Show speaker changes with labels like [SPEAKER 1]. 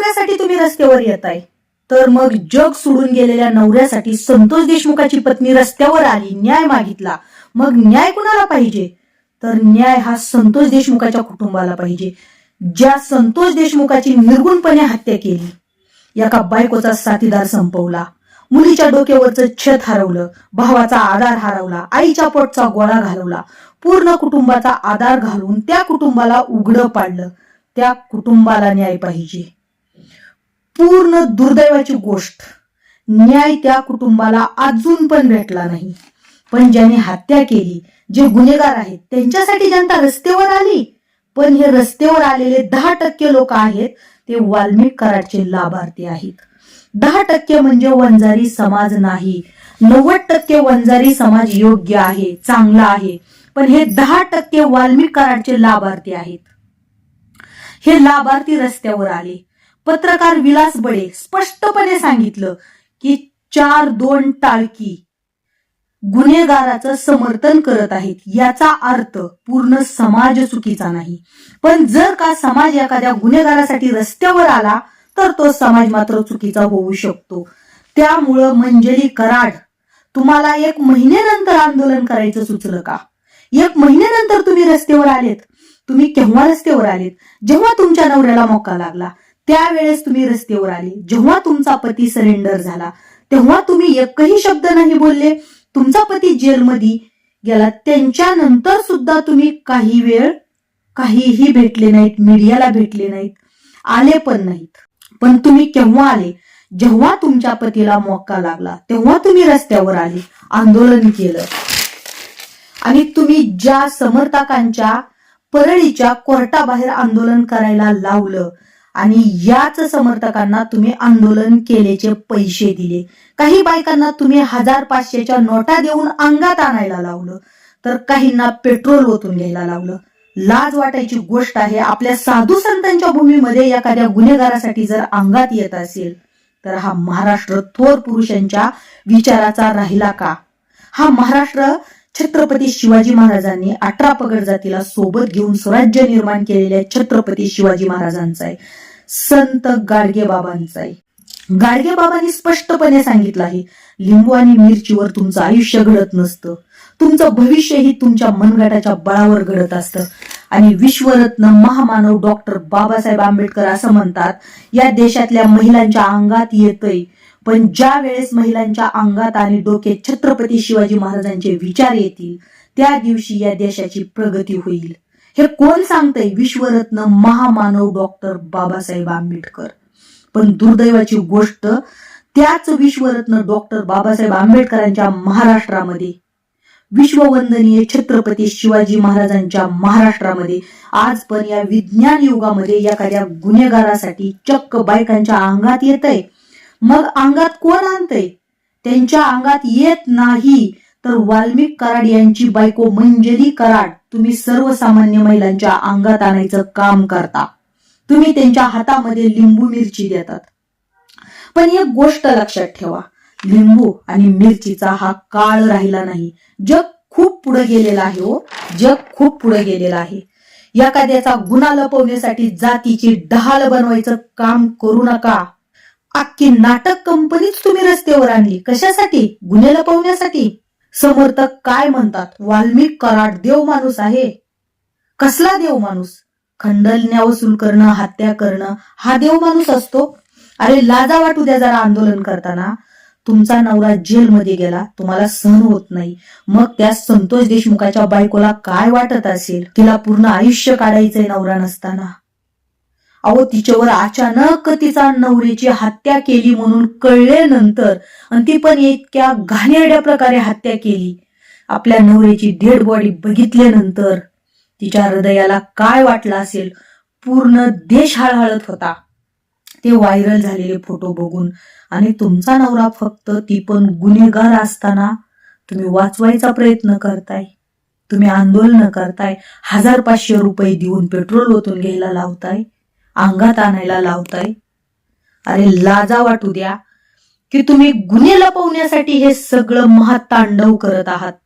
[SPEAKER 1] नवऱ्यासाठी तुम्ही रस्त्यावर येताय. तर मग जग सोडून गेलेल्या नवऱ्यासाठी संतोष देशमुखाची पत्नी रस्त्यावर आली न्याय मागितला. मग न्याय कुणाला पाहिजे? तर न्याय हा संतोष देशमुखाच्या कुटुंबाला पाहिजे. ज्या संतोष देशमुखाची निर्गुणपणे हत्या केली एका बायकोचा साथीदार संपवला मुलीच्या डोक्यावरचं छत हरवलं भावाचा आधार हरवला आईच्या पोटचा गोळा घालवला पूर्ण कुटुंबाचा आधार घालून त्या कुटुंबाला उघडं पाडलं. त्या कुटुंबाला न्याय पाहिजे. पूर्ण दुर्दैवाची गोष्ट. न्याय त्या कुटुंबाला अजून पण भेटला नाही. पण ज्याने हत्या केली जे गुन्हेगार आहेत त्यांच्यासाठी जनता रस्त्यावर आली. पण हे रस्त्यावर आलेले दहा टक्के लोक आहेत ते वाल्मिक कराडचे लाभार्थी आहेत. दहा टक्के म्हणजे वंजारी समाज नाही. नव्वद टक्के वंजारी समाज योग्य आहे चांगला आहे. पण हे दहा टक्के वाल्मिक कराडचे लाभार्थी आहेत. हे लाभार्थी रस्त्यावर आले. पत्रकार विलास बडे स्पष्टपणे सांगितलं की चार दोन टाळकी गुन्हेगाराचं समर्थन करत आहेत याचा अर्थ पूर्ण समाज चुकीचा नाही. पण जर का समाज एखाद्या गुन्हेगारासाठी रस्त्यावर आला तर तो समाज मात्र चुकीचा होऊ शकतो. त्यामुळं मंजरी कराड तुम्हाला एक महिन्यानंतर आंदोलन करायचं सुचलं का? एक महिन्यानंतर तुम्ही रस्त्यावर आलेत. तुम्ही केव्हा रस्त्यावर आलेत? जेव्हा तुमच्या नवऱ्याला मोका लागला. त्यावेळेस तुम्ही रस्त्यावर आले. जेव्हा तुमचा पती सरेंडर झाला तेव्हा तुम्ही एकही शब्द नाही बोलले. तुमचा पती जेलमध्ये गेला. त्यांच्यानंतर सुद्धा तुम्ही काही वेळ काहीही भेटले नाहीत मीडियाला भेटले नाहीत आले पण नाहीत. पण तुम्ही केव्हा आले? जेव्हा तुमच्या पतीला मोका लागला तेव्हा तुम्ही रस्त्यावर आले आंदोलन केलं. आणि तुम्ही ज्या समर्थकांच्या परळीच्या कोर्टाबाहेर आंदोलन करायला लावलं आणि याच समर्थकांना तुम्ही आंदोलन केल्याचे पैसे दिले. काही बायकांना तुम्ही हजार पाचशेच्या नोटा देऊन अंगात आणायला लावलं. तर काहींना पेट्रोल ओतून घ्यायला लावलं. लाज वाटायची गोष्ट आहे आपल्या साधू संतांच्या भूमीमध्ये एखाद्या गुन्हेगारासाठी जर अंगात येत असेल तर हा महाराष्ट्र थोर पुरुषांच्या विचाराचा राहिला का? हा महाराष्ट्र छत्रपती शिवाजी महाराजांनी अठरा पगड जातीला सोबत घेऊन स्वराज्य निर्माण केलेल्या छत्रपती शिवाजी महाराजांचा आहे. संत गाडगे बाबांचा आहे. गाडगे बाबांनी स्पष्टपणे सांगितलं आहे लिंबू आणि मिरचीवर तुमचं आयुष्य घडत नसतं. तुमचं भविष्यही तुमच्या मनगटाच्या बळावर घडत असतं. आणि विश्वरत्न महामानव डॉक्टर बाबासाहेब आंबेडकर असं म्हणतात या देशातल्या महिलांच्या अंगात येतय. पण ज्या वेळेस महिलांच्या अंगात आणि डोक्यात छत्रपती शिवाजी महाराजांचे विचार येतील त्या दिवशी या देशाची प्रगती होईल. हे कोण सांगतंय? विश्वरत्न महामानव डॉक्टर बाबासाहेब आंबेडकर. पण दुर्दैवाची गोष्ट त्याच विश्वरत्न डॉक्टर बाबासाहेब आंबेडकरांच्या महाराष्ट्रामध्ये विश्ववंदनीय छत्रपती शिवाजी महाराजांच्या महाराष्ट्रामध्ये आज पण या विज्ञान युगामध्ये एखाद्या गुन्हेगारासाठी चक्क बायकांच्या अंगात येतय. मग अंगात कोण आणते त्यांच्या अंगात येत नाही. तर वाल्मिक कराड यांची बायको मंजरी कराड तुम्ही सर्वसामान्य महिलांच्या अंगात आणायचं काम करता. तुम्ही त्यांच्या हातामध्ये लिंबू मिरची देतात. पण एक गोष्ट लक्षात ठेवा लिंबू आणि मिरचीचा हा काळ राहिला नाही. जग खूप पुढे गेलेला आहे हो जग खूप पुढे गेलेलं आहे. एखाद्याचा गुन्हा लपवण्यासाठी जातीची ढाल बनवायचं काम करू नका. अख्खी नाटक कंपनीच तुम्ही रस्त्यावर आणली. कशासाठी? गुन्हे लपवण्यासाठी? समर्थक काय म्हणतात? वाल्मिक कराड देव माणूस आहे. कसला देव माणूस? खंडल वसूल करणं हत्या करणं हा देव माणूस असतो? अरे लाजा वाटू द्या जरा आंदोलन करताना. तुमचा नवरा जेलमध्ये गेला. तुम्हाला सहन होत नाही. मग त्या संतोष देशमुखाच्या बायकोला काय वाटत असेल? तिला पूर्ण आयुष्य काढायचंय नवरा नसताना. अहो तिच्यावर अचानक तिचा नवरीची हत्या केली म्हणून कळल्यानंतर आणि ती पण इतक्या घाणेरड्या प्रकारे हत्या केली. आपल्या नवरीची डेड बॉडी बघितल्यानंतर तिच्या हृदयाला काय वाटलं असेल पूर्ण देश हळहळत होता. ते व्हायरल झालेले फोटो बघून आणि तुमचा नवरा फक्त ती पण गुन्हेगार असताना तुम्ही वाचवायचा प्रयत्न करताय. तुम्ही आंदोलन करताय. हजार पाचशे रुपये देऊन पेट्रोल ओतून घ्यायला लावताय. अंगात आणायला लावताय. अरे लाजा वाटू द्या की तुम्ही गुन्हे लपवण्यासाठी हे सगळं महातांडव करत आहात.